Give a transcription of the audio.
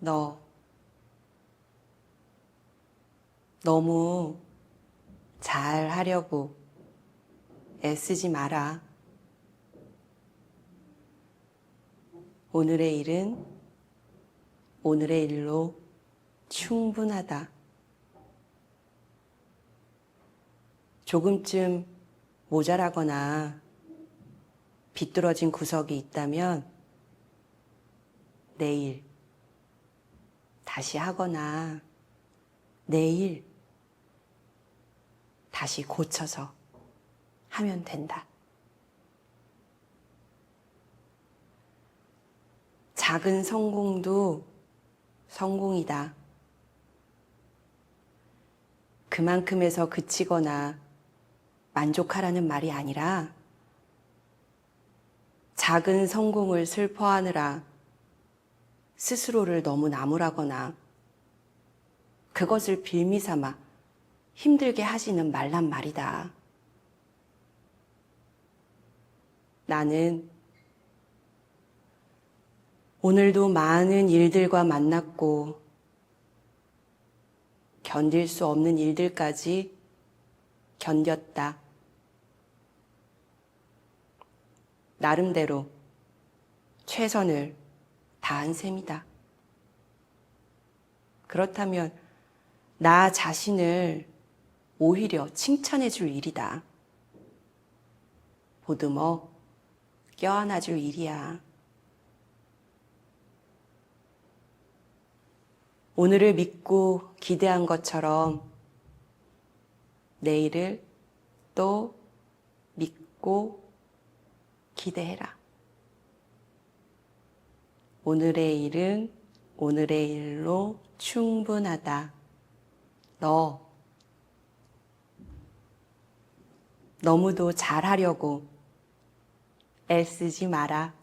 너 너무 잘 하려고 애쓰지 마라. 오늘의 일은 오늘의 일로 충분하다. 조금쯤 모자라거나 비뚤어진 구석이 있다면 내일 다시 하거나 내일 다시 고쳐서 하면 된다. 작은 성공도 성공이다. 그만큼에서 그치거나 만족하라는 말이 아니라 작은 성공을 슬퍼하느라 스스로를 너무 나무라거나 그것을 빌미 삼아 힘들게 하지는 말란 말이다. 나는 오늘도 많은 일들과 만났고 견딜 수 없는 일들까지 견뎠다. 나름대로 최선을 다한 셈이다. 그렇다면 나 자신을 오히려 칭찬해 줄 일이다. 보듬어 껴안아 줄 일이야. 오늘을 믿고 기대한 것처럼 내일을 또 믿고 기대해라. 오늘의 일은 오늘의 일로 충분하다. 너 너무도 잘하려고 애쓰지 마라.